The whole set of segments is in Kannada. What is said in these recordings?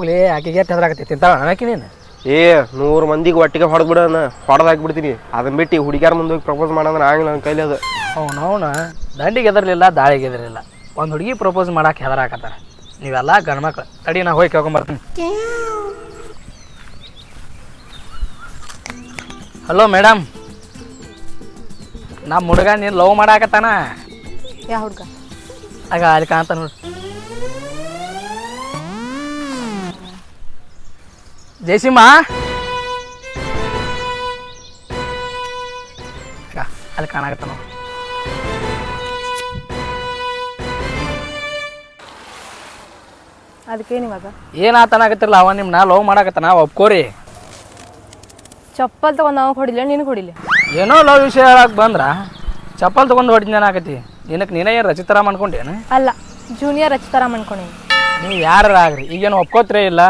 ಹೋಗ್ಲಿ ಆಕೆಗೆ ಎಷ್ಟು ಹೆದರಾಕತ್ತೆ ತಿಂತಾಳ ಆಕಿ ನೀನು ಏ ನೂರು ಮಂದಿಗೆ ಒಟ್ಟಿಗೆ ಹೊಡೆದ್ ಬಿಡೋಣ ಬಿಡ್ತೀನಿ ಹಾಕ್ಬಿಡ್ತೀನಿ ಅದನ್ನ ಬಿಟ್ಟು ಹುಡುಗಿಯಾರ ಮುಂದೆ ಹೋಗಿ ಪ್ರಪೋಸ್ ಮಾಡೋದ್ರೆ ಆಗಿಲ್ಲ ನನ್ನ ಕೈಲಿ ಅದು. ಅವನು ಅವನ ದಂಡಿಗೆ ಎದರ್ಲಿಲ್ಲ ದಾಳಿಗೆ ಎದರ್ಲಿಲ್ಲ. ಒಂದು ಹುಡುಗಿ ಪ್ರಪೋಸ್ ಮಾಡಕ್ಕೆ ಹೆದರಾಕತ್ತಾರ. ನೀವೆಲ್ಲ ಗಂಡ್ಮಕ್ಳು ತಡಿ ನಾ ಹೋಗಿ ಕೇಳ್ಕೊಂಬರ್ತೀನಿ ಹಲೋ ಮೇಡಮ್. ನಮ್ಮ ಹುಡುಗ ನೀನು ಲವ್ ಮಾಡಾಕತ್ತಾನ? ಯಾವ ಹುಡುಗ? ಆಗ ಅಲ್ಲಿ ಕಾಣ್ತಾನ ನೋಡಿ. ಜಯಸಿಂಹ? ಅಲ್ಲಿ ಕಾಣಾಗತ್ತ ಅದಕ್ಕೇನು ಇವಾಗ? ಏನಾತನಾಗತ್ತಿರಲ್ಲ ಅವ ನಿಮ್ನ? ಲವ್ ಮಾಡಾಕತ್ತಾನ? ಒಪ್ಕೋರಿ. ಚಪ್ಪಲ್ ತಗೊಂಡ್ ನಾವು ಹೊಡಿಲ್ಲ ನೀನು ಹೊಡಿಲಿ? ಏನೋ ಲವ್ ವಿಷಯ ಹೇಳಕ್ ಬಂದ್ರ ಚಪ್ಪಲ್ ತಗೊಂಡು ಹೊಡಿದ್ನ ನಿನಕ್ ನೀನೇ ಏನು ರಚಿತರ ಮಾಡ್ಕೊಂಡೇನು? ಅಲ್ಲ ಜೂನಿಯರ್ ರಚಿತಾರ ಅನ್ಕೊಂಡೀನಿ ನೀವು ಯಾರು ಆಗ್ರಿ? ಈಗೇನು ಒಪ್ಕೋತ್ರೇ ಇಲ್ಲ?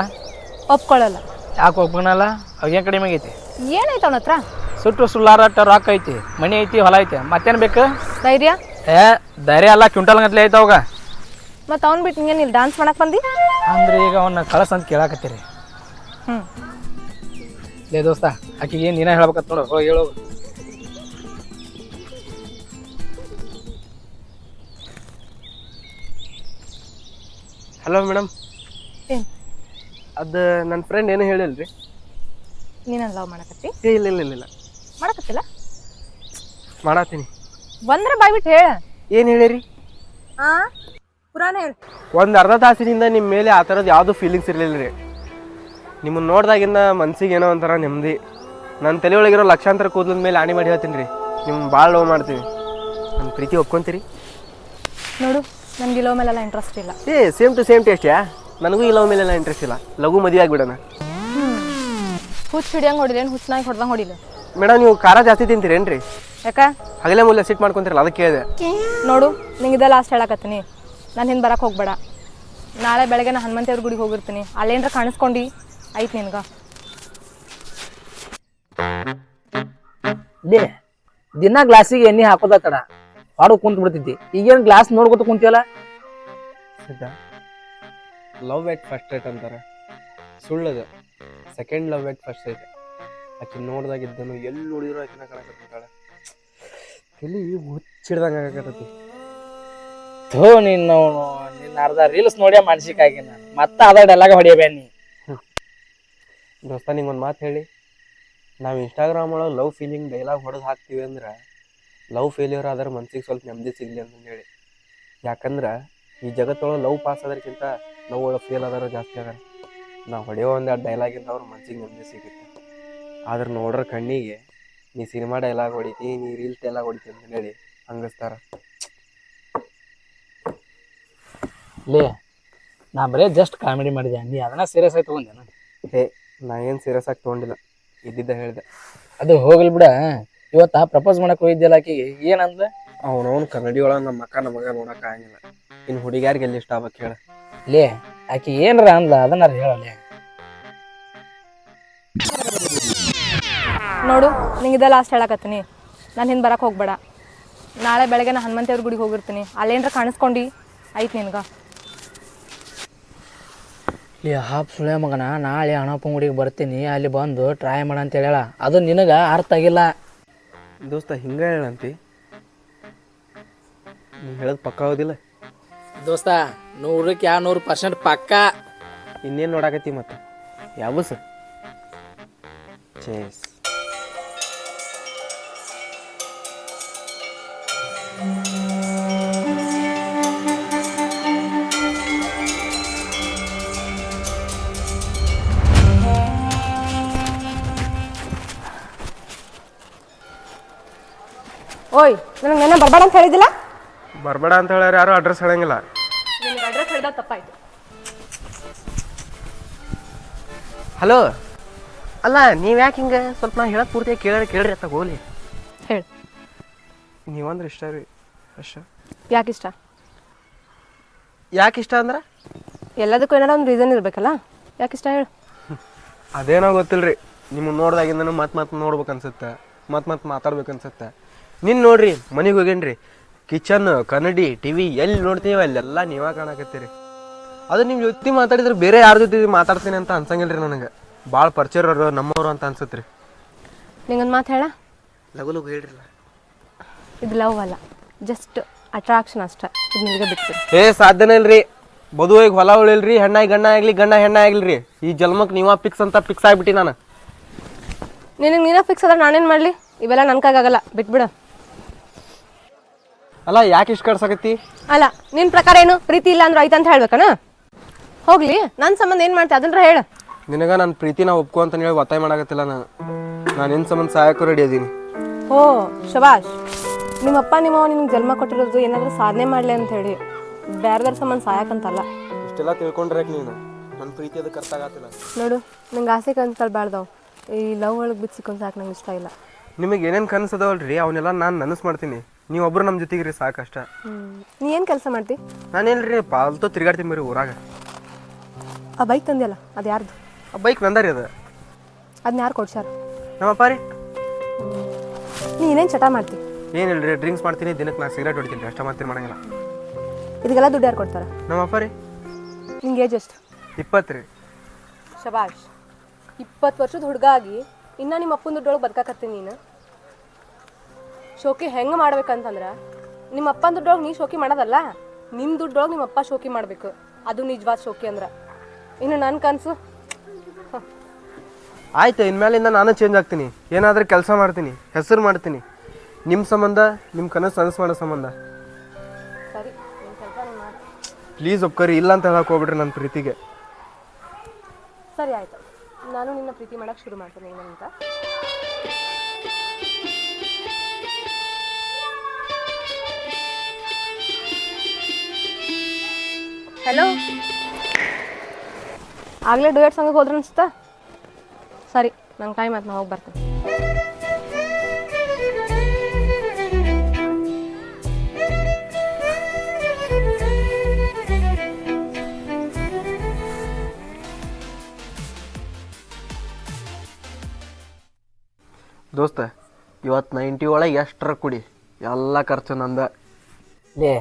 ಒಪ್ಕೊಳ್ಳಲ್ಲ ಯಾಕೆ ಒಬ್ಬನಲ್ಲ ಅವಾಗ ಏನು ಕಡಿಮೆ ಆಗೈತಿ? ಏನಾಯ್ತು ಅವನ ಹತ್ರ? ಸುಟ್ಟು ಸುಳ್ಳಾರಾಟ ರೊಕ್ಕ ಐತಿ ಮನೆ ಐತಿ ಹೊಲ ಐತಿ. ಮತ್ತೇನು ಬೇಕು? ಧೈರ್ಯ? ಏ ಧೈರ್ಯ ಅಲ್ಲ ಕ್ವಿಂಟಲ್ ಗಂಟ್ಲೆ ಐತೆ ಅವಾಗ. ಮತ್ತು ಅವ್ನು ಬಿಟ್ಟು ನೀನು ಇಲ್ಲಿ ಡಾನ್ಸ್ ಮಾಡಕ್ಕೆ ಬಂದಿ? ಅಂದ್ರೆ ಈಗ ಅವನ್ನ ಕಳಸ ಅಂತ ಕೇಳಾಕತ್ತೀರಿ. ಹ್ಞೂ ಲೇ ದೋಸ್ತ ಆಕಿಗೆ ಏನು ನೀನೇ ಹೇಳ್ಬೇಕಂತ ನೋಡು ಹೋಗಿ ಹೇಳೋ. ಹಲೋ ಮೇಡಮ್ ಅದು ನನ್ನ ಫ್ರೆಂಡ್ ಏನು ಹೇಳಿಲ್ರಿ? ನೀನಲ್ಲ ಲವ್ ಮಾಡಕತ್ತಿ? ಏ ಇಲ್ಲ ಇಲ್ಲ ಇಲ್ಲ ಇಲ್ಲ. ಮಾಡಕತ್ತಿಲ್ಲ? ಮಾಡತ್ತೀನಿ ಬಂದ್ರೆ ಬಾಯ್ ಬಿಟ್ಟು ಹೇಳ. ಏನು ಹೇಳಿರಿ? ಆ? ಪುರಾಣ ಹೇಳು. ಒಂದು ಅರ್ಧ ತಾಸಿನಿಂದ ನಿಮ್ಮ ಮೇಲೆ ಆ ಥರದ್ದು ಯಾವುದೂ ಫೀಲಿಂಗ್ಸ್ ಇರಲಿಲ್ಲ ರೀ ನಿಮ್ಮನ್ನು ನೋಡಿದಾಗಿಂದ ಮನ್ಸಿಗೆ ಏನೋ ಒಂಥರ ನೆಮ್ಮದಿ. ನನ್ನ ತಲೆ ಒಳಗಿರೋ ಲಕ್ಷಾಂತರ ಕೂದಲಿನ ಮೇಲೆ ಆಣಿ ಮಾಡಿ ಹೇಳ್ತೀನಿ ರೀ. ನಿಮ್ಮ ಭಾಳ ಲವ್ ಮಾಡ್ತೀವಿ. ನನ್ನ ಪ್ರೀತಿ ಒಪ್ಕೊಂತೀರಿ? ನೋಡು ನನಗೆ ಲವ್ ಮೇಲೆಲ್ಲ ಇಂಟ್ರೆಸ್ಟ್ ಇಲ್ಲ. ಏ ಸೇಮ್ ಟು ಸೇಮ್ ಟೇಸ್ಟ್ ಯಾ? ನನಗೂ ಈ ಲವ್ ಮೇಲೆಲ್ಲ ಇಂಟ್ರೆಸ್ಟ್ ಇಲ್ಲ. ಲಘು ಮದುವೆ ಆಗಿಬಿಡೋಣ. ಹುಚ್ಚು ಹಿಡಿಯಂಗೆ ಹೊಡಿಲೇನು ಹುಚ್ಚನಾಗಿ ಹೊಡೆದಂಗೆ ಹೊಡಿಲ್ಲ ಮೇಡಮ್ ನೀವು ಖಾರ ಜಾಸ್ತಿ ತಿಂತೀರೇನ್ರಿ ಯಾಕ? ಹಗಲೇ ಮೂಲ ಸಿಟ್ ಮಾಡ್ಕೊಂತೀರಲ್ಲ ಅದಕ್ಕೆ ಕೇಳಿದೆ ನೋಡು ನಿಂಗೆ ಇದೇ ಲಾಸ್ಟ್ ಹೇಳಕತ್ತೀನಿ. ನಾನು ಹಿಂದೆ ಬರಕ್ಕೆ ಹೋಗ್ಬೇಡ. ನಾಳೆ ಬೆಳಗ್ಗೆ ನಾನು ಹನುಮಂತೇವ್ರ ಗುಡಿಗೆ ಹೋಗಿರ್ತೀನಿ. ಅಲ್ಲೇನ್ರ ಕಾಣಿಸ್ಕೊಂಡು. ಆಯ್ತು ನಿನ್ಗೆ. ಲೇ ದಿನ ಗ್ಲಾಸಿಗೆ ಎಣ್ಣೆ ಹಾಕೋದ ತಡ. ಹಾಡು ಕುಂತ ಬಿಡ್ತಿದ್ದಿ ಈಗೇನು ಗ್ಲಾಸ್ ನೋಡ್ಕೊತ ಕುಂತಿಯಲ್ಲ? ಸಿದ್ಧ. ಲವ್ ಎಟ್ ಫಸ್ಟ್ ರೇಟ್ ಅಂತಾರೆ. ಸುಳ್ಳದು. Second love at first rate ಆಕೆ ನೋಡ್ದಾಗಿದ್ದನು ಎಲ್ಲಿ ನೋಡಿದ್ರು ಆಕಿನ ಕಾಣಕತ್ತಾಳೆ ತಲೆ ಹುಚ್ಚಿಡ್ದಂಗೆ ಆಗಕತ್ತೈತಿ. ಥೋ ನಿನ್ನ ನಿನ್ನ ಅರ್ಧ ರೀಲ್ಸ್ ನೋಡ್ಯಾ ಮಾನಸಿಕ ಆಗಿ ನಾನು. ಮತ್ತೆ ಅದ ಡೈಲಾಗ ಹೊಡಿಯಬೇಡ ನೀ. ದೋಸ್ತ ನಿಂಗೊಂದು ಮಾತು ಹೇಳಿ. ನಾವು ಇನ್ಸ್ಟಾಗ್ರಾಮ್ ಒಳಗೆ ಲವ್ ಫೀಲಿಂಗ್ ಡೈಲಾಗ್ ಹೊಡೆದು ಹಾಕ್ತೀವಿ ಅಂದ್ರೆ ಲವ್ ಫೇಲ್ಯೂರ್ ಆದ್ರೆ ಮನ್ಸಿಗೆ ಸ್ವಲ್ಪ ನೆಮ್ಮದಿ ಸಿಗಲಿ ಅಂತ ಹೇಳಿ. ಯಾಕಂದ್ರೆ ಈ ಜಗತ್ತೊಳಗೆ ಲವ್ ಪಾಸ್ ಆದ್ರಕ್ಕಿಂತ ಲವ್ ಒಳಗೆ ಫೇಲ್ ಆದಾರ ಜಾಸ್ತಿ ಅದ ನಾ ಹೊಡೆಯೋ ಒಂದು ಡೈಲಾಗಿಂದ ಅವ್ರ ಮನ್ಸಿಗೆ ನೆಮ್ಮದಿ ಸಿಗುತ್ತೆ. ಆದ್ರೆ ನೋಡ್ರ ಕಣ್ಣಿಗೆ ನೀ ಸಿನಿಮಾ ಡೈಲಾಗ್ ಹೊಡಿತಿ ನೀ ರೀಲ್ಸ್ ಡೈಲಾಗ್ ಹೊಡಿತಿ ಅಂತ ಹೇಳಿ ಹಂಗಸ್ತಾರ. ಲೇ ನಾ ಬರೇ ಜಸ್ಟ್ ಕಾಮಿಡಿ ಮಾಡಿದೆ. ನೀ ಅದನ್ನ ಸೀರಿಯಸ್ ಆಗಿ ನಾನು? ಹೇ ನಾ ಏನು ಸೀರಿಯಸ್ ಆಗಿ ತೊಗೊಂಡಿಲ್ಲ. ಇದ್ದಿದ್ದ ಹೇಳಿದೆ. ಅದು ಹೋಗಲಿ ಬಿಡ. ಇವತ್ತ ಪ್ರಪೋಸ್ ಮಾಡಕ್ಕೆ ಹೋಗಿದ್ದೆಲ್ಲ ಆಕಿಗೆ. ಏನಂದ ಅವನವನು ಕನ್ನಡಿ ಒಳಗೆ ನಮ್ಮ ಅಕ್ಕ ನಮ್ಮ ಮಗ ನೋಡಕ್ ಆಗಂಗಿಲ್ಲ. ಇನ್ನು ಹುಡುಗ್ಯಾರಿಗೆ ಎಲ್ಲಿ ಇಷ್ಟ ಆಗ್ಬೇಕು ಹೇಳ. ಲೇ ಆಕಿ ಏನರ ಅಂದ್ಲ ಅದನ್ನ ಹೇಳಲೇ ನೋಡು ನಿಂಗೆ ಇದೆ ಲಾಸ್ಟ್ ಹೇಳಕತ್ತೀನಿ. ನಾನು ಹಿಂದೆ ಬರಕ್ಕೆ ಹೋಗ್ಬೇಡ. ನಾಳೆ ಬೆಳಗ್ಗೆ ನಾನು ಹನುಮಂತೇವ್ರ ಗುಡಿಗೆ ಹೋಗಿರ್ತೀನಿ. ಅಲ್ಲೇನ್ರ ಕಾಣಿಸ್ಕೊಂಡು? ಆಯ್ತು ನಿನ್ಗೆ. ಲೇ ಹಾಪ್ ಸುಳ್ಯ ಮಗನ ನಾಳೆ ಹಣಪ್ಪನ ಗುಡಿಗೆ ಬರ್ತೀನಿ ಅಲ್ಲಿ ಬಂದು ಟ್ರೈ ಮಾಡ ಅಂತ ಹೇಳ ಅದು ನಿನಗೆ ಅರ್ಥ ಆಗಿಲ್ಲ. ದೋಸ್ತ ಹಿಂಗ ಹೇಳಂತಿ ನೀ ಹೇಳೋದು ಪಕ್ಕ ಹೌದಿಲ್ಲ. ದೋಸ್ತ ನೂರಕ್ಕೆ ಯಾವ ನೂರು ಪರ್ಸೆಂಟ್ ಪಕ್ಕ. ಇನ್ನೇನು ನೋಡಾಕತ್ತಿ ಮತ್ತೆ? ಯಾವ ಸರ್? ಚೇಸ್ ಓಯ್ ನನಗೆ ನೆನ್ನೆ ಬರಬೇಡ ಅಂತ ಹೇಳಿದಿಲ್ಲ ಬರಬೇಡ ಅಂತ ಹೇಳ್ಯಾರ ಯಾರು ಅಡ್ರೆಸ್ ಹೇಳಂಗಿಲ್ಲ. ನಿನಗೆ ಅಡ್ರೆಸ್ ಹೇಳ್ದ ತಪ್ಪಾಯ್ತು. ಹಲೋ. ಅಲ್ಲ ನೀವು ಯಾಕೆ ಹಿಂಗೆ ಸ್ವಲ್ಪ ನಾ ಹೇಳೋದು ಪೂರ್ತಿ ಕೇಳ್ರಿ ಕೇಳ್ರಿ ಅಂತ ಹೋಗ್ಲಿ. ಹೇಳು. ನೀವಂದ್ರೆ ಇಷ್ಟ ರೀ ಅಷ್ಟ ಯಾಕೆ ಇಷ್ಟ? ಯಾಕೆ ಇಷ್ಟ ಅಂದ್ರೆ? ಎಲ್ಲದಕ್ಕೂ ಏನಾರ ಒಂದು ರೀಸನ್ ಇರಬೇಕಲ್ಲ? ಯಾಕೆ ಇಷ್ಟ ಹೇಳು. ಅದೇನೋ ಗೊತ್ತಿಲ್ಲ ರೀ ನಿಮ್ಮನ್ನು ನೋಡ್ದಾಗಿಂದನು ಮತ್ತೆ ಮತ್ತೆ ನೋಡ್ಬೇಕು ಅನ್ಸುತ್ತೆ ಮತ್ತೆ ಮತ್ತೆ ಮಾತಾಡ್ಬೇಕು ಅನ್ಸುತ್ತೆ ನಿನ್ನ ನೋಡ್ರಿ ಮನೆಗೆ ಹೋಗೇನ್ರಿ ಕಿಚನ್ ಕನ್ನಡಿ ಟಿ ವಿ ಎಲ್ಲಿ ನೋಡ್ತೀವಿ ಅಲ್ಲೆಲ್ಲ ನೀವ ಕಾಣಕತ್ತೀರಿ. ಅದು ನಿಮ್ಮ ಜೊತೆ ಮಾತಾಡಿದ್ರೆ ಬೇರೆ ಯಾರ ಜೊತೆ ಮಾತಾಡ್ತೀನಿ ಅಂತ ಅನ್ಸಂಗಿಲ್ಲ ರೀ ನನಗೆ ಭಾಳ ಪರಿಚಯರು ನಮ್ಮವರು ಅಂತ ಅನ್ಸುತ್ತೆ ರೀ ನಿಂಗೊಂದು ಮಾತು ಹೇಳ. ಲಘು ಲಘು ಹೇಳ್ರಲ್ಲ ಇದು ಲವ್ ಅಲ್ಲ ಜಸ್ಟ್ ಅಟ್ರಾಕ್ಷನ್ ಅಷ್ಟೇ. ಇದು ನಿಮಗೆ ಬಿಟ್ಟು ಏ ಸಾಧ್ಯನೇ ಇಲ್ರಿ. ಬದುವಾಗಿ ಹೊಲ ಉಳಿಲ್ರಿ ಹೆಣ್ಣಾಗಿ ಗಣ್ಣ ಆಗಲಿ ಗಣ್ಣ ಹೆಣ್ಣ ಆಗ್ಲಿ ಈ ಜನ್ಮಕ್ಕೆ ನೀವ ಫಿಕ್ಸ್ ಅಂತ ಫಿಕ್ಸ್ ಆಗ್ಬಿಟ್ಟಿ ನಾನು. ನಿನಗೆ ನೀನೇ ಫಿಕ್ಸ್ ಆದ್ರೆ ನಾನೇನು ಮಾಡಲಿ? ಇವೆಲ್ಲ ನನ್ನ ಕೈಗಾಗಲ್ಲ ಬಿಟ್ಬಿಡು. ಅಲ್ಲ ಯಾಕೆ ಇಷ್ಟ ಕಡ್ಸಕತ್ತಿ? ಅಲ್ಲ ನಿನ್ ಪ್ರಕಾರ ಏನು? ಪ್ರೀತಿ ಇಲ್ಲ ಅಂದ್ರೆ ಐತೆ ಅಂತ ಹೇಳ್ಬೇಕನ? ಹೋಗ್ಲಿ ನನ್ನ ಸಂಬಂಧ ಏನ್ ಮಾಡ್ತೀಯ ಅದನ್ನ ಹೇಳು. ನಿನಗ ನನ್ನ ನಾ ಒಪ್ಕೊ ಅಂತ ಹೇಳಿ ಒತ್ತಾಯ ಮಾಡಾಕತ್ತಿಲ್ಲ ನಾನು ನಾನು ನಿನ್ನ ಸಂಬಂಧ ಸಹಾಯಕ್ಕೂ ರೆಡಿ ಅದೀನಿ. ಓ ಶಬಾಷ್ ನಿಮ್ಮಪ್ಪ ನಿಮ್ಮವ ನಿಮ್ಗೆ ಜನ್ಮ ಕೊಟ್ಟಿರೋದು ಏನಾದರೂ ಸಾಧನೆ ಮಾಡಲಿ ಅಂತ ಹೇಳಿ. ಬೇರೆದವ್ರ ಸಂಬಂಧ ಸಾಯಕಂತಲ್ಲ ಇಷ್ಟೆಲ್ಲ ತಿಳ್ಕೊಂಡ್ರೆ ನೀನು? ನನ್ನ ಪ್ರೀತಿ ಅದಕ್ಕೆ ಅರ್ಥ ಆಗತ್ತಿಲ್ಲ. ನೋಡು ನಂಗೆ ಆಸೆ ಕನ್ಸ್ಕೊಳ್ಬಾರ್ದವು ಈ ಲವ್ ಒಳಗೆ ಬಿಚ್ಚಿಕೊಂಡು ಸಾಕು ನಂಗೆ ಇಷ್ಟ ಇಲ್ಲ. ನಿಮಗೆ ಏನೇನು ಕನಸದವಲ್ರಿ? ಅವನ್ನೆಲ್ಲ ನಾನು ನನಸು ಮಾಡ್ತೀನಿ. ನೀವೊಬ್ರು ನಮ್ಮ ಜೊತೆಗೆ ರೀ ಸಾಕಷ್ಟ. ನೀ ಏನು ಕೆಲಸ ಮಾಡ್ತಿ? ನಾನೇನ್ರಿ ಪಾಲ್ತು ತಿರ್ಗಾಡ್ತೀನಿ ಬರೀ ಊರಾಗ. ಆ ಬೈಕ್ ತಂದೆಯಲ್ಲ ಅದು ಯಾರ್ದು? ಆ ಬೈಕ್ ನಂದ ರೀ ಅದು. ಅದನ್ನ ಯಾರು ಕೊಡ್ಸಾರ? ನಮ್ಮಪ್ಪ ರೀ. ನೀ ಏನೇನು ಚಟ ಮಾಡ್ತಿ? ರೀ ಡ್ರಿಂಕ್ಸ್ ಮಾಡ್ತೀನಿ ದಿನಕ್ಕೆ ನಾನು ಸಿಗರೇಟ್ ಹೊಡಿತೀನಿ ಅಷ್ಟ ಮಾಡ್ತೀನಿ ಮಾಡಂಗಿಲ್ಲ. ಇದಕ್ಕೆಲ್ಲ ದುಡ್ಡು ಯಾರು ಕೊಡ್ತಾರ? ನಮ್ಮಪ್ಪ ರೀ. ನಿಂಗೆ ಏಜ್ ಎಷ್ಟು? ಇಪ್ಪತ್ತು ರೀ. ಶಬಾಷ್ ಇಪ್ಪತ್ತು ವರ್ಷದ ಹುಡುಗ ಆಗಿ ಇನ್ನೂ ನಿಮ್ಮ ಅಪ್ಪನ ದುಡ್ಡೊಳಗೆ ಬದುಕಾಕತ್ತೀನಿ ನೀನು. ಶೋಕಿ ಹೆಂಗೆ ಮಾಡ್ಬೇಕಂತಂದ್ರೆ ನಿಮ್ಮ ಅಪ್ಪನ ದುಡ್ಡೊಳಗೆ ನೀ ಶೋಕಿ ಮಾಡೋದಲ್ಲ ನಿಮ್ಮ ದುಡ್ಡೊಳಗೆ ನಿಮ್ಮ ಅಪ್ಪ ಶೋಕಿ ಮಾಡಬೇಕು. ಅದು ನಿಜವಾದ ಶೋಕಿ ಅಂದ್ರೆ. ಇನ್ನು ನನ್ನ ಕನಸು? ಆಯ್ತು ಇನ್ಮೇಲಿಂದ ನಾನು ಚೇಂಜ್ ಆಗ್ತೀನಿ. ಏನಾದರೂ ಕೆಲಸ ಮಾಡ್ತೀನಿ ಹೆಸರು ಮಾಡ್ತೀನಿ. ನಿಮ್ಮ ಸಂಬಂಧ ನಿಮ್ಮ ಕನಸು ನನಸು ಮಾಡೋ ಸಂಬಂಧ. ಸರಿ ಕೆಲಸ ಮಾಡಿ. ಪ್ಲೀಸ್ ಒಪ್ಕರಿ ಇಲ್ಲ ಅಂತ ಹೇಳಕ್ ಹೋಗ್ಬಿಡ್ರಿ ನನ್ನ ಪ್ರೀತಿಗೆ. ಸರಿ ಆಯ್ತು. ನಾನು ನಿನ್ನ ಪ್ರೀತಿ ಮಾಡೋಕ್ಕೆ ಶುರು ಮಾಡ್ತೀನಿ ಏನಂತ ಹಲೋ ಆಗಲೇ ಡುಯೆಟ್ ಸಂಘಕ್ಕೆ ಹೋದ್ರೆ ಅನ್ಸುತ್ತಾ? ಸರಿ ನಂಗೆ ಟೈಮ್ ಆಯ್ತು ನಾ ಹೋಗಿ ಬರ್ತೀನಿ. ದೋಸ್ತ ಇವತ್ತು ನೈಂಟಿ ಒಳಗೆ ಎಷ್ಟರ ಕುಡಿ? ಎಲ್ಲ ಖರ್ಚು ನಂದ. ಲೇ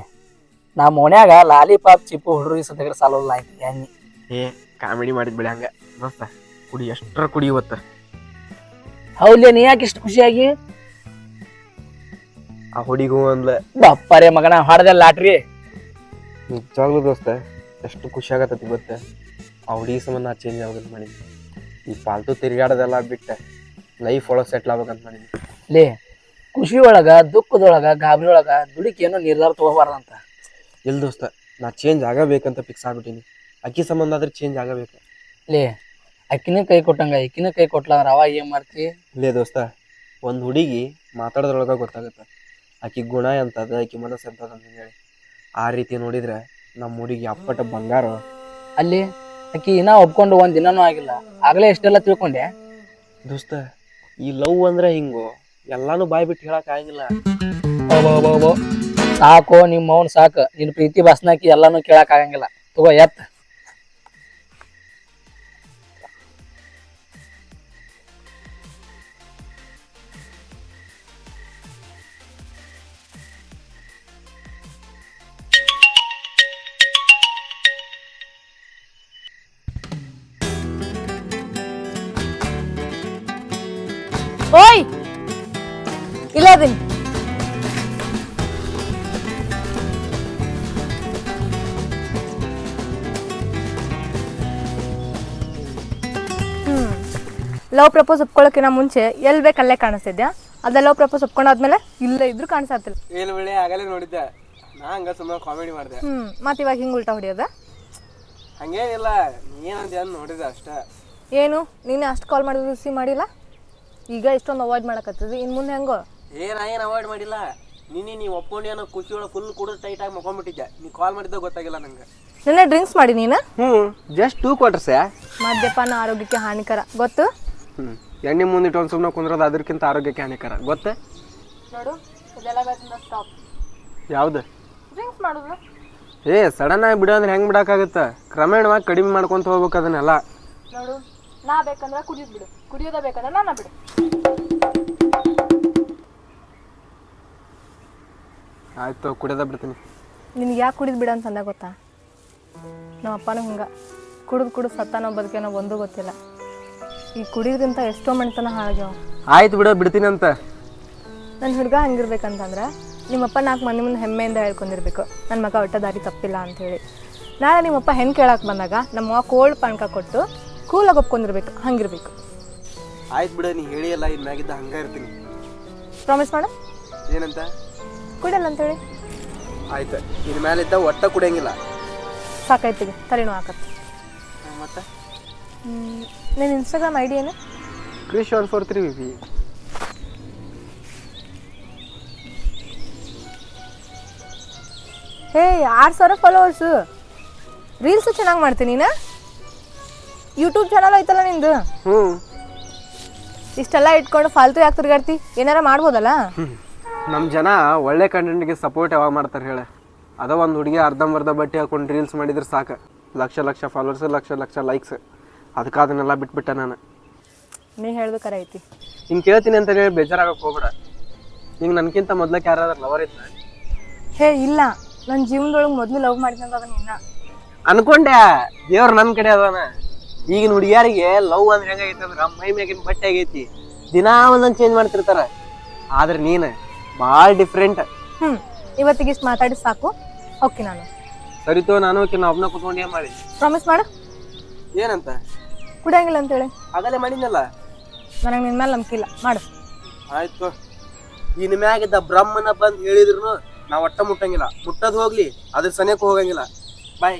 ನಮ್ಮ ಮನ್ಯಾಗ ಲಾಲಿಪಾಪ್ ಚಿಪ್ಪು ಹುಡುಗಿ ಸದ್ಯಕ್ಕೆ ಸಾಲಲ್ಲ ಆಯ್ತು ಎಣ್ಣೆ. ಏ ಕಾಮಿಡಿ ಮಾಡಿದ್ ಬಿಡಿ ಹಂಗ. ದೋಸ್ತ ಕುಡಿ ಎಷ್ಟರ ಕುಡಿ ಇವತ್ತು. ಹೌದ್ಲೇ ನೀ ಯಾಕೆ ಇಷ್ಟು ಖುಷಿಯಾಗಿ? ಆ ಹುಡಿಗೂ ಅಂದ್ಲ. ಬಪ್ಪರೆ ಮಗನ ಹೊಡೆದೆ ಲಾಟ್ರಿ. ನಿಜವಾಗ್ಲೂ ದೋಸ್ತ ಎಷ್ಟು ಖುಷಿ ಆಗತ್ತತಿ ಗೊತ್ತ ಆ ಹುಡುಗಿ ಸಂಬಂಧ ನಾ ಚೇಂಜ್ ಆಗೋದ್ ಮಾಡಿದ್ವಿ ಈ ಫಾಲ್ತು ತಿರುಗಾಡೋದೆಲ್ಲ ಬಿಟ್ಟೆ ಲೈಫ್ ಒಳಗೆ ಸೆಟ್ಲ್ ಆಗ್ಬೇಕಂತ ಮಾಡಿದ್ವಿ ಲೇ ಖುಷಿ ಒಳಗ ದುಃಖದೊಳಗ ಗಾಬರಿ ಒಳಗ ಏನೋ ನಿರ್ಧಾರ ತಗೋಬಾರ್ದಂತ. ಎಲ್ ದೋಸ್ತ ನಾ ಚೇಂಜ್ ಆಗಬೇಕಂತ ಫಿಕ್ಸ್ ಆಗ್ಬಿಟ್ಟೀನಿ. ಅಕ್ಕಿ ಸಂಬಂಧ ಆದ್ರೆ ಚೇಂಜ್ ಆಗಬೇಕು. ಲೇ ಅಕ್ಕಿನ ಕೈ ಕೊಟ್ಟಂಗ ಅಕ್ಕಿನ ಕೈ ಕೊಟ್ಲ ಅಂದ್ರೆ ಅವಾಗ ಏನ್ ಮಾಡ್ತಿ? ಲೇ ದೋಸ್ತ ಒಂದು ಹುಡುಗಿ ಮಾತಾಡೋದ್ರೊಳಗೆ ಗೊತ್ತಾಗುತ್ತೆ. ಆಕಿ ಗುಣ ಎಂತದ ಆಕಿ ಮನಸ್ಸು ಎಂತದ ಅಂತ ಹೇಳಿ. ಆ ರೀತಿ ನೋಡಿದ್ರೆ ನಮ್ಮ ಹುಡುಗಿ ಅಪ್ಪಟ ಬಂಗಾರ. ಅಲ್ಲಿ ಅಕ್ಕಿ ಇನ್ನ ಒಪ್ಕೊಂಡು ಒಂದ್ ದಿನನೂ ಆಗಿಲ್ಲ. ಆಗ್ಲೇ ಎಷ್ಟೆಲ್ಲ ತಿಳ್ಕೊಂಡೆ? ದೋಸ್ತ ಈ ಲವ್ ಅಂದ್ರೆ ಹಿಂಗೋ ಎಲ್ಲಾನು ಬಾಯ್ ಬಿಟ್ಟು ಹೇಳಕ್ ಆಗಿಲ್ಲ. ಸಾಕು ನಿಮ್ಮ ಮೌನ್ ಸಾಕು. ನಿನ್ ಪ್ರೀತಿ ಬಸ್ನಾಕಿ ಎಲ್ಲಾನು ಕೇಳಕ್ ಆಗಂಗಿಲ್ಲ. ತಗೋ ಎತ್ತ ಓಯ್! ಇಲ್ಲ ಲವ್ ಪ್ರಪೋಸ್ ಒಪ್ಕೊಳ್ಳೋಕಿನ ಮುಂಚೆ ಎಲ್ಲಿ ಬೇಕು ಅಲ್ಲೇ ಕಾಣಿಸ್ತಿದ್ಯಾ? ಅದೇ ಲವ್ ಪ್ರಪೋಸ್ ಒಪ್ಕೊಂಡಾದ್ಮೇಲೆ ಇಲ್ಲೇ ಇದ್ರು ಕಾಣಿಸ್ತಿಲ್ಲ ಏನ್ ವೇಳೆ ಆಗಲೇ ನೋಡಿದ್ದೆ. ನಾ ಹಂಗ ಸುಮ್ಮನೆ ಕಾಮಿಡಿ ಮಾಡಿದೆ. ಹ್ಮ್ ಮತ್ತೆ ಇವಾಗ ಹಿಂಗ್ ಉಲ್ಟಾ ಹೊಡಿಯೋದ? ಹಂಗೇನಿಲ್ಲ ನೀನಂತ ಏನು ನೋಡಿದೆ ಅಷ್ಟೇ. ಏನು? ನೀನೆ ಅಷ್ಟು ಕಾಲ್ ಮಾಡಿದ್ರು ರಿಸೀವ್ ಮಾಡಿಲ್ಲ? ಈಗ ಇಷ್ಟೊಂದು ಅವಾಯ್ಡ್ ಮಾಡಕತ್ತದ ಇನ್ನು ಮುಂದೆ ಹೆಂಗೋ? ಏ ನಾ ಏನು ಅವಾಯ್ಡ್ ಮಾಡಿಲ್ಲ. ನಿನ್ನೆ ನೀವು ಒಪ್ಕೊಂಡು ಏನೋ ಖುಷಿ ಒಳಗೆ ಫುಲ್ ಕೂಡ ಟೈಟ್ ಆಗಿ ಮಕ್ಕೊಂಡ್ಬಿಟ್ಟಿದ್ದೆ ನೀ ಕಾಲ್ ಮಾಡಿದ್ದ ಗೊತ್ತಾಗಿಲ್ಲ ನಂಗೆ. ನಿನ್ನೆ ಡ್ರಿಂಕ್ಸ್ ಮಾಡಿ ನೀನು? ಹ್ಞೂ ಜಸ್ಟ್ ಟೂ ಕ್ವಾರ್ಟರ್ಸ್ ಮದ್ಯಪಾನ ಆರೋಗ್ಯಕ್ಕೆ ಹಾನಿಕರ. ಗೊತ್ತು? ಹ್ಞೂ ಎಣ್ಣೆ ಒಂದು ಸುಮ್ಮನೆ ಕುಂದ್ರೋದು ಅದಕ್ಕಿಂತ ಆರೋಗ್ಯಕ್ಕೆ ಹಾನಿಕರ. ಗೊತ್ತೆ? ನೋಡು ಇದೆಲ್ಲ ಸ್ಟಾಪ್ ಯಾವುದು? ಮಾಡೋದು. ಏ ಸಡನ್ ಆಗಿ ಬಿಡೋ ಅಂದ್ರೆ ಹೆಂಗೆ ಬಿಡೋಕ್ಕಾಗತ್ತೆ? ಕ್ರಮೇಣವಾಗಿ ಕಡಿಮೆ ಮಾಡ್ಕೊಂತ ಹೋಗ್ಬೇಕು ಅದನ್ನೆಲ್ಲ. ನೋಡು ನಾ ಬೇಕಂದ್ರೆ ಬಿಡು. ಕುಡಿಯೋದ ಬೇಕಂದ್ರೆ ನಾನು ಬಿಡು. ಆಯ್ತು ಕುಡಿಯೋದ ಬಿಡ್ತೀನಿ. ನಿನ್ಗೆ ಯಾಕೆ ಕುಡಿದು ಬಿಡ ಅಂತಂದ ಗೊತ್ತಾ? ನಮ್ಮ ಅಪ್ಪನೂ ಹಿಂಗೆ. ಕುಡಿದು ಕುಡಿದು ಸತ್ತಾನೋ ಬದುಕೇನೋ ಒಂದು ಗೊತ್ತಿಲ್ಲ. ಈ ಕುಡಿಯೋದ್ರಿಂದ ಎಷ್ಟೋ ಮಣ್ತನ ಹಾಳಾಗ್ಯಾವ. ಆಯ್ತು ಬಿಡ ಬಿಡ್ತೀನಿ ಅಂತ ನನ್ನ ಹುಡುಗ ಹಂಗಿರ್ಬೇಕಂತಂದ್ರೆ ನಿಮ್ಮಪ್ಪ ನಾಲ್ಕು ಮನೆ ಮುಂದೆ ಹೆಮ್ಮೆಯಿಂದ ಹೇಳ್ಕೊಂಡಿರ್ಬೇಕು. ನನ್ನ ಮಗ ಒಟ್ಟ ದಾರಿ ತಪ್ಪಿಲ್ಲ ಅಂಥೇಳಿ ನಾಳೆ ನಿಮ್ಮಪ್ಪ ಹೆಣ್ಣು ಕೇಳಕ್ಕೆ ಬಂದಾಗ ನಮ್ಮ ಕೋಲ್ಡ್ ಪಾನಕ ಕೊಟ್ಟು ಕೂಲಾಗಿ ಒಪ್ಕೊಂಡಿರ್ಬೇಕು ಹಂಗಿರ್ಬೇಕು. ಆಯ್ತು ಬಿಡ ನೀ ಹೇಳಿ ಅಲ್ಲ ಇನ್ ಮ್ಯಾಗಿದ್ದ ಹಂಗ ಇರ್ತೀನಿ. ಪ್ರಾಮಿಸ್ ಮಾಡು. ಏನಂತ? ಕುಡಿಯಲ್ಲ ಅಂತೇಳಿ ಆಯ್ತು ಇನ್ ಮ್ಯಾಲಿದ್ದ ಒಟ್ಟ ಕುಡಿಯಂಗಿಲ್ಲ. ಸಾಕಾಯ್ತಿಗೆ ತಲೆನೋ ಹಾಕತ್ತೆ. ಮತ್ತೆ? ನಿನ್ನ ಇನ್ಸ್ಟಾಗ್ರಾಮ್ ಐ ಡಿ ಏನು? Krish one four three V ಹೇ ಆರು ಸಾವಿರ ಫಾಲೋವರ್ಸು ರೀಲ್ಸು ಚೆನ್ನಾಗಿ ಮಾಡ್ತೀನಿ ನೀನು? ಯೂಟ್ಯೂಬ್ ಚಾನಲ್ ಐತಲ್ಲ ನಿಂದು? ಹ್ಞೂ ಇಷ್ಟೆಲ್ಲ ಇಟ್ಕೊಂಡು ಫಾಲ್ತು ಯಾಕೆ ತಿರ್ಗಾಡ್ತಿ? ಏನಾರ ಮಾಡ್ಬೋದಲ್ಲ? ನಮ್ಮ ಜನ ಒಳ್ಳೆ ಕಂಟೆಂಟ್ಗೆ ಸಪೋರ್ಟ್ ಯಾವಾಗ ಮಾಡ್ತಾರೆ ಹೇಳ. ಅದ ಒಂದು ಹುಡುಗಿ ಅರ್ಧಂಬರ್ಧ ಬಟ್ಟೆ ಹಾಕೊಂಡು ರೀಲ್ಸ್ ಮಾಡಿದ್ರೆ ಸಾಕು. ಲಕ್ಷ ಲಕ್ಷ ಫಾಲೋವರ್ಸ್ ಲಕ್ಷ ಲಕ್ಷ ಲೈಕ್ಸ್ ಅದಕ್ಕೆ ಅದನ್ನೆಲ್ಲ ಬಿಟ್ಬಿಟ್ಟೆ ನಾನು. ನೀ ಹೇಳ್ದು ಕರೆ ಐತಿ. ಹಿಂಗೆ ಕೇಳ್ತೀನಿ ಅಂತ ಹೇಳಿ ಬೇಜಾರಾಗಕ್ಕೆ ಹೋಗ್ಬೇಡ. ನಿಂಗೆ ನನಗಿಂತ ಮೊದ್ಲಕ್ಕೆ ಯಾರಾದ್ರೂ ಲವರ್ ಇದ್ದ ಹೇ ಇಲ್ಲ. ನನ್ನ ಜೀವನದೊಳಗೆ ಮೊದಲು ಲವ್ ಮಾಡಿದಂತ ಅದನ್ನ ಇನ್ನ. ಅನ್ಕೊಂಡೆ. ದೇವ್ರ ನನ್ನ ಕಡೆ ಅದಾನ. ಈಗಿನ ಹುಡುಗಿಯರಿಗೆ ಲವ್ ಅಂದ್ರೆ ಹೆಂಗಾಗೈತೆ ಅಂದ್ರೆ ಮೈ ಮ್ಯಾಗಿನ ಬಟ್ಟೆ ಆಗೈತಿ. ದಿನಾ ಒಂದೊಂದು ಚೇಂಜ್ ಮಾಡ್ತಿರ್ತಾರ. ಆದ್ರೆ ನೀನು ಭಾಳ ಡಿಫ್ರೆಂಟ್ ಹ್ಞೂ ಇವತ್ತಿಗೆ ಇಷ್ಟು ಮಾತಾಡಿ ಸಾಕು. ಓಕೆ ನಾನು. ಸರಿತೋ ನಾನು ಕಿನ್ನ ಒಬ್ಬನ ಕುತ್ಕೊಂಡು ಏನು ಮಾಡಿ ಪ್ರಾಮಿಸ್ ಮಾಡು. ಏನಂತ? ಕುಡಿಯಂಗಿಲ್ಲ ಅಂತೇಳಿ. ಆಗಲೇ ಮಾಡಿದ್ನಲ್ಲ? ನನಗೆ ನಿನ್ನ ಮೇಲೆ ನಂಬಿಕೆ ಇಲ್ಲ. ಮಾಡು. ಆಯ್ತು. ಇನ್ ಮ್ಯಾಗಿದ್ದ ಬ್ರಹ್ಮನ ಬಂದ್ ಹೇಳಿದ್ರು ನಾವ್ ಒಟ್ಟ ಮುಟ್ಟಂಗಿಲ್ಲ. ಮುಟ್ಟದ್ ಹೋಗ್ಲಿ ಅದ್ರ ಸನಿಯಕ್ಕೆ ಹೋಗಂಗಿಲ್ಲ. ಬಾಯ್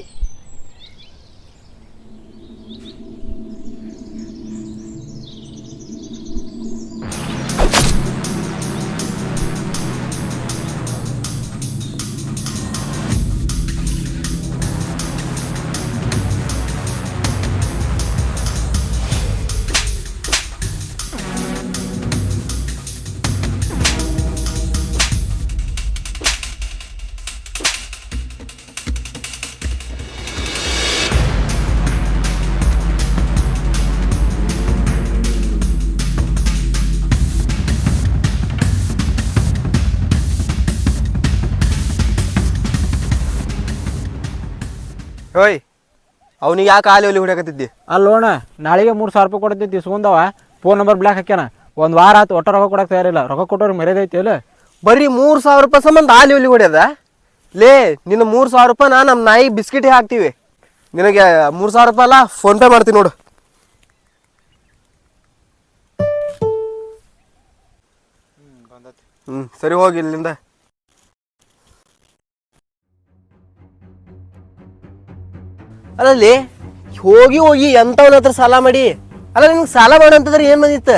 ಹೋಯ್. ಅವ್ನಿಗೆ ಯಾಕೆ ಆಲಿ ಒಲಿ ಹೊಡ್ಯಾಕತ್ತಿದ್ದಿ? ಅಲ್ಲೋಣ ನಾಳೆಗೆ ಮೂರು ಸಾವಿರ ರೂಪಾಯಿ ಕೊಡತ್ತಿದ್ದಿ ಇಸ್ಕೊಂಡವ ಫೋನ್ ನಂಬರ್ ಬ್ಲಾಕ್ ಹಾಕ್ಯಾನ. ಒಂದು ವಾರ ಆತು ಒಟ್ಟ ರೊಕ್ಕ ಕೊಡಕ್ಕೆ ತಯಾರಿಲ್ಲ. ರೊಕ್ಕ ಕೊಟ್ಟವ್ರಿಗೆ ಮರ್ಯಾದೆ ಐತಿ ಇಲ್ಲ ಬರೀ ಮೂರು ಸಾವಿರ ರೂಪಾಯಿ ಸಂಬಂಧ ಆಲಿ ಒಲಿ ಹೊಡ್ಯದ? ಲೇ ನಿನ್ನ ಮೂರು ಸಾವಿರ ರೂಪಾಯಿ ನಾನು ನಮ್ಮ ನಾಯಿ ಬಿಸ್ಕಿಟ್ ಹಾಕ್ತೀವಿ. ನಿನಗೆ ಮೂರು ಸಾವಿರ ರೂಪಾಯಿ ಅಲ್ಲ ಫೋನ್ಪೇ ಮಾಡ್ತೀನಿ ನೋಡು. ಹ್ಞೂ ಸರಿ ಹೋಗಿ ಇಲ್ಲಿಂದ. ಅಲ್ಲಲ್ಲಿ ಹೋಗಿ ಹೋಗಿ ಎಂಥವ್ನ ಹತ್ರ ಸಾಲ ಮಾಡಿ. ಅಲ್ಲ ನಿಮ್ಗೆ ಸಾಲ ಮಾಡು ಏನು ಏನ್ ಬಂದಿತ್ತು?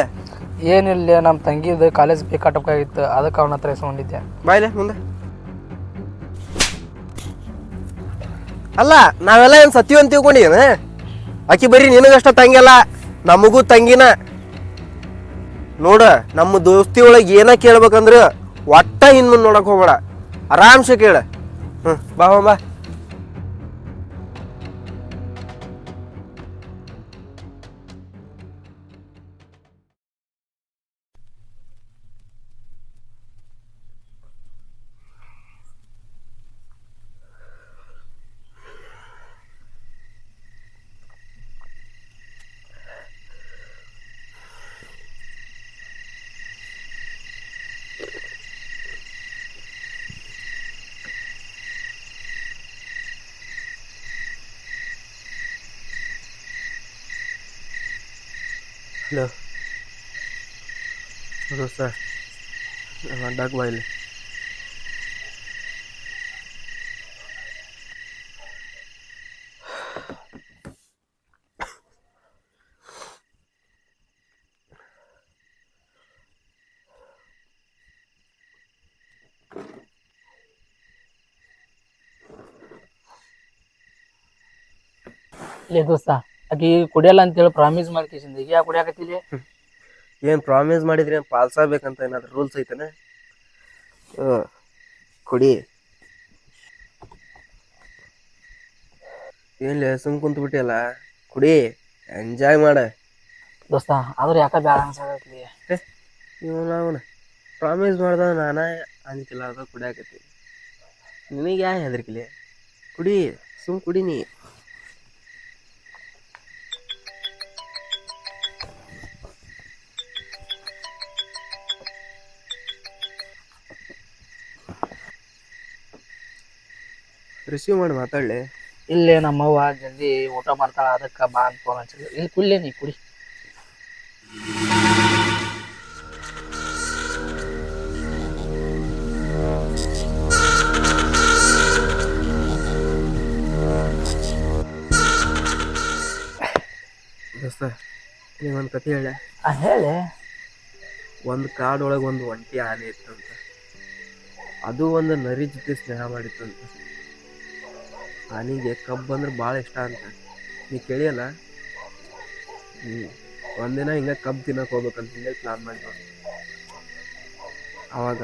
ಏನಿಲ್ಲ ನಮ್ಮ ತಂಗಿದು ಕಾಲೇಜ್ ಫೀ ಕಟ್ಟಬೇಕಾಗಿತ್ತು ಅದಕ್ಕೆ ಅವನ ಹತ್ರ ಇಸ್ಕೊಂಡಿದ್ದೆ. ಬಾಯ್ಲೆ ಮುಂದೆ. ಅಲ್ಲ ನಾವೆಲ್ಲ ಏನ್ ಸತ್ಯ ಅಂತ ತಿಳ್ಕೊಂಡಿದ್ದೇನೆ? ಆಕಿ ಬರೀ ನಿನಗಷ್ಟ ತಂಗಿಯಲ್ಲ ನಮಗೂ ತಂಗಿನ. ನೋಡ ನಮ್ಮ ದೋಸ್ತಿ ಒಳಗೆ ಏನ ಕೇಳ್ಬೇಕಂದ್ರೆ ಒಟ್ಟ ಹಿಂದ್ ಮುಂದೆ ನೋಡಕ್ ಹೋಗ್ಬೇಡ. ಆರಾಮ್ಸೆ ಕೇಳ. ಹ್ಞೂ ಬಾ ಬಾ. ಹಲೋ ದೋಸ್ತ ಅಡ್ಡಾಕ್ ಬಾ ಇಲ್ಲಿ ಲೇ ದೋಸ್ತ ಆಕಿ ಕುಡಿಯಲ್ಲ ಅಂತೇಳಿ ಪ್ರಾಮಿಸ್ ಮಾಡ್ಕೇಸಿಂದ ಈಗ ಯಾಕೆ ಕುಡಿಯಾಕತ್ತಿಲ್ಲ ಏನ್ ಪ್ರಾಮಿಸ್ ಮಾಡಿದ್ರಿ ಏನು ಪಾಲ್ಸಬೇಕಂತ ಏನಾದ್ರೂ ರೂಲ್ಸ್ ಐತನ? ಕುಡಿ. ಏನ್ ಸುಮ್ ಕುಂತ ಬಿಟ್ಟಿಯಲ್ಲ? ಕುಡಿ. ಎಂಜಾಯ್ ಮಾಡ. ದೋಸ್ತ ಆದ್ರೆ ಯಾಕೆ ಬ್ಯಾಡ ಅನ್ಸಾಕತ್ಲಿ ಇವನ ಅವನ ಪ್ರಾಮಿಸ್ ಮಾಡ್ದ ನಾನ ಅಂಜಿಕಿಲ್ಲ ಅದ ಕುಡಿಯಾಕತ್ತಿ. ನಿನಗೆ ಯಾ ಹೆದರ್ಕಿಲೆ ಕುಡಿ ಸುಮ್ ಕುಡಿ ನೀ. ರಿಸೀವ್ ಮಾಡಿ ಮಾತಾಡಲಿ. ಇಲ್ಲೇ ನಮ್ಮವ್ವ ಜಲ್ದಿ ಊಟ ಮಾಡ್ತಾಳ ಅದಕ್ಕೆ ಬಾ ಅಂತ ಫೋನ್ ಹಚ್ಚಿದ್ಲು. ಇಲ್ಲಿ ಕುಡ್ಲೇ ನೀ ಕುಡಿ. ದೋಸ್ತ ನಿಂಗೊಂದು ಕತೆ ಹೇಳ ಆ, ಹೇಳಿ. ಒಂದು ಕಾಡೊಳಗೆ ಒಂದು ಒಂಟಿ ಆನೆ ಇತ್ತಂತ. ಅದು ಒಂದು ನರಿ ಜೊತೆ ಸ್ನೇಹ ಮಾಡಿತ್ತಂತ. ಆನೆಗೆ ಕಬ್ಬು ಅಂದ್ರೆ ಭಾಳ ಇಷ್ಟ ಅಂತ. ನೀ ಕೇಳಿಯಲ್ಲ? ಒಂದಿನ ಹಿಂಗೆ ಕಬ್ಬು ತಿನ್ನಕ್ಕೆ ಹೋಗ್ಬೇಕಂತ ಹೇಳಿ ಪ್ಲಾನ್ ಮಾಡಿ ಆವಾಗ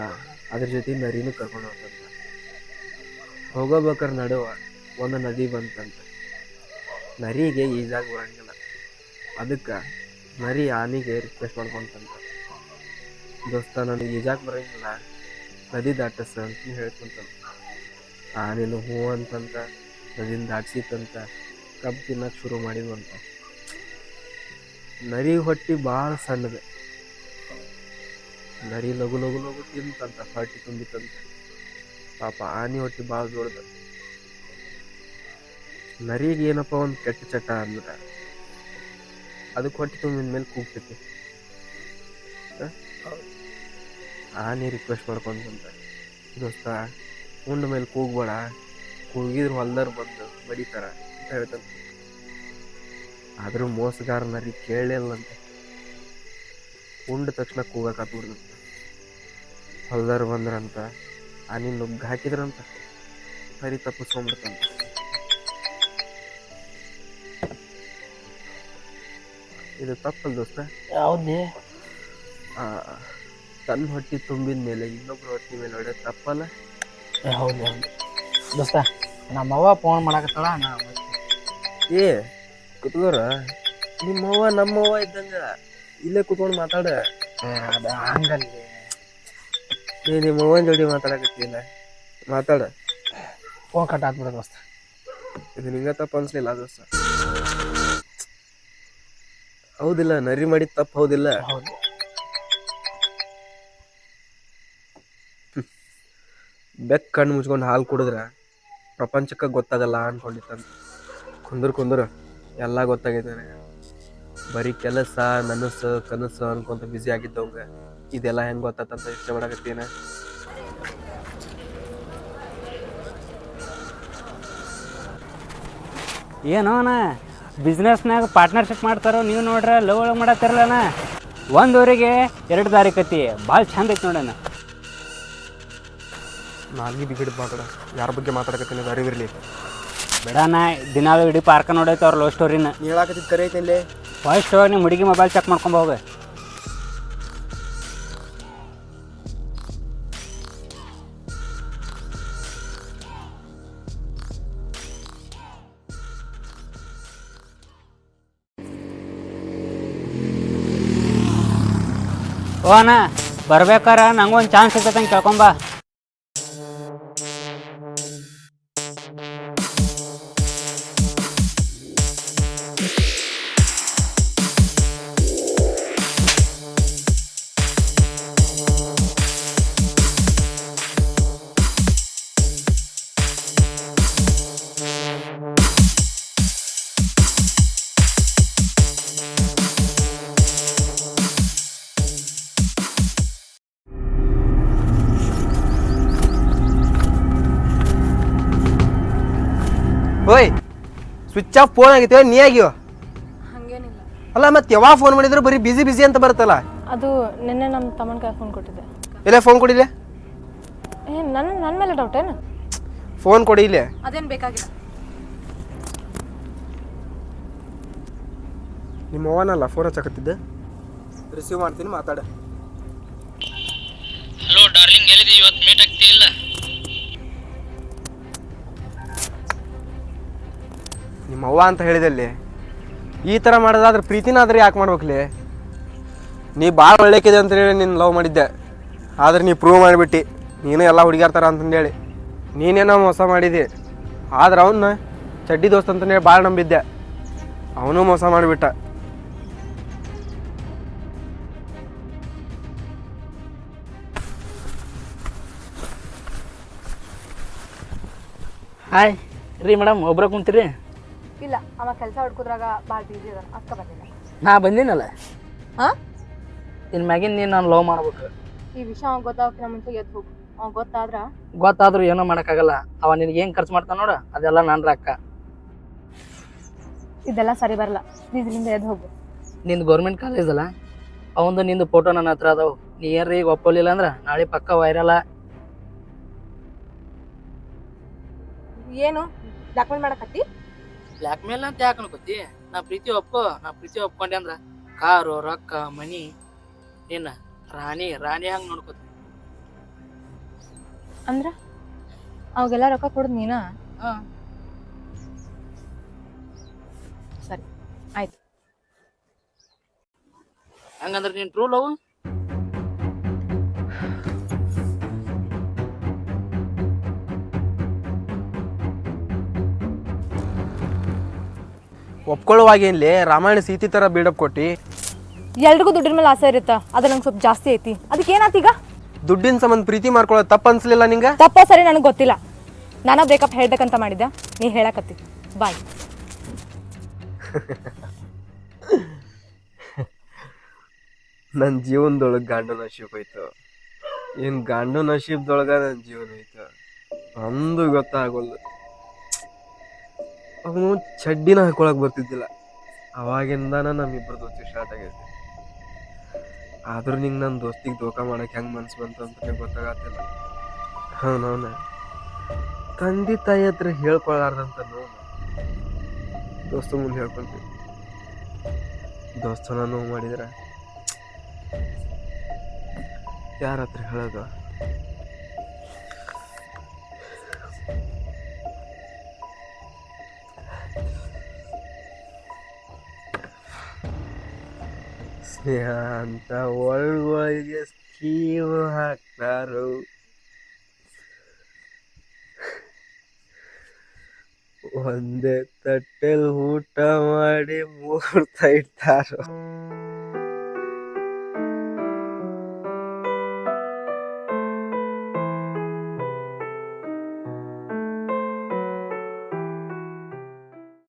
ಅದ್ರ ಜೊತೆ ನರಿನೂ ಕರ್ಕೊಂಡು ಹೋಗ್ತಂತ ಹೋಗೋಬೇಕಾರೆ ನಡುವ ಒಂದು ನದಿ ಬಂತಂತ. ನರಿಗೆ ಈಜಾಗಿ ಬರಂಗಿಲ್ಲ. ಅದಕ್ಕೆ ನರಿ ಆನೆಗೆ ರಿಕ್ವೆಸ್ಟ್ ಮಾಡ್ಕೊಂತಂತ. ದೋಸ್ತ, ನನಗೆ ಈಜಾಕ್ ಬರಂಗಿಲ್ಲ. ನದಿ ದಾಟಸ ಅಂತ ಹೇಳ್ಕೊಂತ ಆನೇನು ಹೂ ಅಂತಂತ. ನದಿನ ದಾಟ್ಸಿತ್ತಂತ ಕಬ್ಬು ತಿನ್ನಕ್ಕೆ ಶುರು ಮಾಡಿದ್ವಂತ ನರಿ ಹೊಟ್ಟಿ ಭಾಳ ಸಣ್ಣದೆ. ನರಿ ಲಘು ಲಘು ಲಘು ತಿಂತಂತ ಹೊಟ್ಟಿ ತುಂಬಿತಂತ. ಪಾಪ ಆನೆ ಹೊಟ್ಟಿ ಭಾಳ ದೊಡ್ಡದ ನರಿಗೆ ಏನಪ್ಪ ಒಂದು ಕೆಟ್ಟ ಚಟ ಅಂದ್ರೆ ಅದಕ್ಕೆ ಹೊಟ್ಟೆ ತುಂಬಿದ ಮೇಲೆ ಕೂಗ್ತೈತಿ. ಆನೆ ರಿಕ್ವೆಸ್ಟ್ ಮಾಡ್ಕೊಂತಂತ ದೋಸ್ತ ಉಂಡ ಮೇಲೆ ಕೂಗ್ಬೇಡ. ಕೂಗಿದ್ರು ಹೊಲ್ದಾರ ಬಂದು ಬಡಿತಾರ ಅಂತ ಹೇಳ್ತಾನೆ. ಆದರೂ ಮೋಸಗಾರ ನರಿ ಕೇಳಲಿಲ್ಲಂತೆ ಉಂಡ ತಕ್ಷಣ ಕೂಗಕ್ಕೆ ಬಿಡ್ದಂತ ಹೊಲ್ದಾರ ಬಂದ್ರಂತ ಆನೆ ನುಗ್ಗ ಹಾಕಿದ್ರಂತ ಸರಿ ತಪ್ಪಿಸ್ಕೊಂಡ್ಬಿಡ್ತಂತ ಇದು ತಪ್ಪಲ್ ದೋಸ್ತ. ಯಾವ್ದೇ ಆ, ತನ್ನ ಹೊಟ್ಟೆ ತುಂಬಿದ ಮೇಲೆ ಇನ್ನೊಬ್ರ ಹೊಟ್ಟೆ ಮೇಲೆ ಹೊಡೆಯೋದು ತಪ್ಪಲ್ಲ? ಹೌದು ಹೌದು ದೋಸ್ತ ನಮ್ಮವ್ವ ಫೋನ್ ಮಾಡಕತ್ತಳ ನಾ ಏ ಕುತ್ಕೋರ? ನಿಮ್ಮವ್ವ ನಮ್ಮವ್ವ ಇದ್ದಂಗ ಇಲ್ಲೇ ಕುತ್ಕೊಂಡು ಮಾತಾಡ. ಅದ ಹಂಗಲ್ಲಿ. ನೀ ನಿಮ್ಮವ್ವನ ಜೋಡಿ ಮಾತಾಡಕತ್ತಿಲ್ಲ ಮಾತಾಡ. ಫೋನ್ ಕಟ್ ಆಗ್ಬಿಡ ದೋಸ್ತ. ಇದು ನಿಮಗೆ ತಪ್ಪು ಅನ್ಸಲಿಲ್ಲ ದೋಸ್ತ. ಹೌದಿಲ್ಲ ನರಿ ಮಾಡಿದ ತಪ್ಪು ಹೌದಿಲ್ಲ. ಹೌದು. ಬೆಕ್ಕ ಕಣ್ಣು ಮುಚ್ಕೊಂಡು ಹಾಲು ಕುಡಿದ್ರ. ಪ್ರಪಂಚಕ್ಕೆ ಗೊತ್ತಾಗಲ್ಲ ಅಂದ್ಕೊಂಡಿತ್ತಂತ ಕುಂದ್ರ ಕುಂದ್ರ ಎಲ್ಲ ಗೊತ್ತಾಗೈತೆ ಬರೀ ಕೆಲಸ, ನನಸು, ಕನಸು ಅನ್ಕೊಂತ ಬ್ಯುಸಿ ಆಗಿದ್ದವಂಗ. ಇದೆಲ್ಲ ಹೆಂಗೆ ಗೊತ್ತಾತಂತ ಮಾಡಕತ್ತೀನ ಏನೋ ಅಣ್ಣ ಬಿಸ್ನೆಸ್ನಾಗ ಪಾರ್ಟ್ನರ್ಶಿಪ್ ಮಾಡ್ತಾರೋ ನೀವು ನೋಡ್ರ ಲವ್ ಒಳಗೆ ಮಾಡತ್ತಿರಲ್ಲಣ್ಣ ಒಂದು ಊರಿಗೆ ಎರಡು ದಾರಿ ಕತ್ತಿ ಭಾಳ ಚಂದ ಐತಿ ನೋಡಣ್ಣ. ನಾಲ್ಗಿ ಬಿಗಿಡ್ ಮಾತಾಡ. ಯಾರ ಬಗ್ಗೆ ಮಾತಾಡಕತ್ತೀನಿ ಅದು ಬೇಡ ನಾ ದಿನಾಲು ಇಡೀ ಪಾರ್ಕ ನೋಡೈತೆ ಅವ್ರ ಲವ್ ಸ್ಟೋರಿನ ನೀ. ಹೇಳಕತ್ತಿದ್ದು ಕರೆ ಐತೆ ಫಸ್ಟ್ ನಿಮ್ಮ ಹುಡುಗಿ ಮೊಬೈಲ್ ಚೆಕ್ ಮಾಡ್ಕೊಂಬ ಹೋಗ. ಓ ಅಣ್ಣ ಬರ್ಬೇಕಾರ? ನಂಗೊಂದು ಚಾನ್ಸ್ ಸಿಗ್ತೈತೆ ಕೇಳ್ಕೊಂಬ ಓಯ್ ಸ್ವಿಚ್ ಆಫ್ ಫೋನ್ ಆಗಿತ್ತು ನೀ ಆಗಿವ ಹಾಗೇನಿಲ್ಲ. ಅಲ್ಲ ಮತ್ತೆ ಯಾವಾಗ ಫೋನ್ ಮಾಡಿದ್ರು ಬರೀ ಬಿಸಿ ಬಿಸಿ ಅಂತ ಬರುತ್ತಲ್ಲ? ಅದು ನಿನ್ನೆ ನಮ್ಮ ತಮ್ಮನ ಕೈ ಫೋನ್ ಕೊಟ್ಟಿದ್ದೆ. ಇಲ್ಲ ಫೋನ್ ಕೊಡಿಲ್ಲ ಏ ನನ್ನ ನನ್ನ ಮೇಲೆ ಡೌಟ್ ಏನು? ಫೋನ್ ಕೊಡಿ ಇಲ್ಲೇ. ಅದೇನು ಬೇಕಾಗಿಲ್ಲ. ನಿಮ್ಮ ಅವನಲ್ಲ ಫೋನ್ ಹಚ್ಚಕತ್ತಿದ್ದೆ. ರಿಸೀವ್ ಮಾಡ್ತೀನಿ ಮಾತಾಡ. ಹಲೋ ಡಾರ್ಲಿಂಗ್ ಎಲ್ಲಿದಿ? ಇವತ್ತು ಮೀಟ್ ಆಗ್ತಿ ನಿಮ್ಮ ಅವ್ವ ಅಂತ ಹೇಳಿದಲ್ಲಿ, ಈ ಥರ ಮಾಡೋದಾದ್ರೆ ಪ್ರೀತಿನಾದ್ರೆ ಯಾಕೆ ಮಾಡ್ಬೇಕ್ಲಿ? ನೀ ಭಾಳ ಒಳ್ಳೆಕಿದೆ ಅಂತ ಹೇಳಿ ನೀನು ಲವ್ ಮಾಡಿದ್ದೆ. ಆದ್ರೆ ನೀ ಪ್ರೂವ್ ಮಾಡಿಬಿಟ್ಟು. ನೀನು ಎಲ್ಲ ಹುಡುಗಿಯರ್ ಥರ ಅಂತಂದೇಳಿ ನೀನೇನೋ ಮೋಸ ಮಾಡಿದಿ. ಆದ್ರೆ ಅವನ್ನ ಚಡ್ಡಿ ದೋಸ್ತ ಹೇಳಿ ಭಾಳ ನಂಬಿದ್ದೆ. ಅವನು ಮೋಸ ಮಾಡಿಬಿಟ್ಟ. ಹಾಯ್ ರೀ ಮೇಡಮ್, ಒಬ್ರ ಕುಂತೀರಿ? ಇಲ್ಲ ಅವ ಕೆಲಸ ಹುಡ್ಕೋದ್ರಾಗ ಭಾಳ ಬಿಸಿ ಅದ ಅಕ್ಕ ಬಂದಿಲ್ಲ. ನಾ ಬಂದಿನಲ್ಲ? ಹಾಂ ಇನ್ನು ಮ್ಯಾಗಿನ ನೀನು ನಾನು ಲವ್ ಮಾಡ್ಬೇಕು. ಈ ವಿಷಯ ಅವ್ನು ಗೊತ್ತಾಗ್ತಿನ ಮುಂಚೆ ಎದ್ದು ಹೋಗು. ಅವ್ನು ಗೊತ್ತಾದ್ರ? ಗೊತ್ತಾದ್ರೂ ಏನೋ ಮಾಡೋಕ್ಕಾಗಲ್ಲ. ಅವ ನಿನಗೆ ಏನು ಖರ್ಚು ಮಾಡ್ತಾನ ನೋಡು ಅದೆಲ್ಲ ನನ್ನ ರೊಕ್ಕ ಇದೆಲ್ಲ ಸರಿ ಬರಲ್ಲ ಇಲ್ಲಿಂದ ಎದ್ದು ಹೋಗು. ನಿಂದು ಗೌರ್ಮೆಂಟ್ ಕಾಲೇಜ್ ಅಲ್ಲ ಅವಂದು ನಿಂದು ಫೋಟೋ ನನ್ನ ಹತ್ರ ಅದಾವು. ನೀ ಏನ್ರಿ ಈಗ ಒಪ್ಪಲಿಲ್ಲ ಅಂದ್ರೆ ನಾಳೆ ಪಕ್ಕ ವೈರಲ್ಲ ಏನು? ಡಾಕ್ಯುಮೆಂಟ್ ಮಾಡಕತ್ತಿ? ಬ್ಲ್ಯಾಕ್ ಮೇಲ್ ಅಂತ ಯಾಕೆ ಅನ್ಕೋತಿ? ನಾ ಪ್ರೀತಿ ಒಪ್ಕೋ ನಾ ಪ್ರೀತಿ ಒಪ್ಕೊಂಡೆ ಅಂದ್ರ ಕಾರು ರೊಕ್ಕ ಮನಿ ಏನ ರಾಣಿ ರಾಣಿ ಹಂಗ್ ನೋಡ್ಕೋತಿ. ಅಂದ್ರ ಅವಾಗೆಲ್ಲ ರೊಕ್ಕ ಕೊಡುದ್ ನೀನ? ಹಾ. ಸರಿ ಆಯ್ತು. ಹಂಗಂದ್ರೆ ನೀನು ಟ್ರೂ ಲವ್ ಒಪ್ಕೊಳ್ಳುವಾಗೇನ್ಲಿ ರಾಮಾಯಣ ಸೀತಿ ಥರ ಬಿಲ್ಡಪ್ ಕೊಟ್ಟು. ಎಲ್ರಿಗೂ ದುಡ್ಡಿನ ಮೇಲೆ ಆಸೆ ಇರುತ್ತ? ಅದು ನಂಗೆ ಸ್ವಲ್ಪ ಜಾಸ್ತಿ ಐತಿ. ಅದಕ್ಕೆ ಏನಾತೀಗ ದುಡ್ಡಿನ ಸಂಬಂಧ ಪ್ರೀತಿ ಮಾಡ್ಕೊಳ್ಳೋದು ತಪ್ಪು ಅನ್ಸಲಿಲ್ಲ ನಿಂಗೆ? ತಪ್ಪ ಸರಿ ನನಗೆ ಗೊತ್ತಿಲ್ಲ. ನಾನು ಬ್ರೇಕಪ್ ಹೇಳ್ಬೇಕಂತ ಮಾಡಿದ್ದೆ ನೀ ಹೇಳಕತ್ತಿ. ಬಾಯ್ ನನ್ನ ಜೀವನದೊಳಗೆ ಗಾಂಡು ನಶೀಬ್ ಆಯ್ತು ಏನು ಗಾಂಡು ನಶೀಬ್ದೊಳಗೆ ನನ್ನ ಜೀವನ ಆಯ್ತು ಅಂದು ಗೊತ್ತಾಗಲ್ಲ. ಅವನು ಚಡ್ಡಿನ ಹಾಕೊಳಕ್ ಬರ್ತಿದ್ದಿಲ್ಲ. ಅವಾಗಿಂದಾನ ನಮ್ಮಿಬ್ಬರು ದೋಸ್ತಿ ಸ್ಟಾರ್ಟ್ ಆಗೈತೆ ಆದ್ರೂ ನಿಂಗೆ ನನ್ನ ದೋಸ್ತಿಗೆ ದೋಖ ಮಾಡಕ್ಕೆ ಹೆಂಗೆ ಮನ್ಸು ಬಂತು ಅಂತ ಗೊತ್ತಾಗತ್ತಿಲ್ಲ. ಅವನವನ ತಂದೆ ತಾಯಿ ಹತ್ರ ಹೇಳ್ಕೊಳ್ಳಾರ್ದಂತ ನೋವು ದೋಸ್ತ ಮುಂದೆ ಹೇಳ್ಕೊಂತೀವಿ ದೋಸ್ತನ ನೋವು ಮಾಡಿದ್ರೆ ಯಾರ ಹತ್ರ ಹೇಳೋದು? ಅಂತ ಒಳಗೊಳಗೆ ಸ್ಕೀಮ್ ಹಾಕ್ತಾರು. ಒಂದೇ ತಟ್ಟೆಲ್ ಊಟ ಮಾಡಿ ಮೂರ್ತಾ ಇಟ್ಟಾರು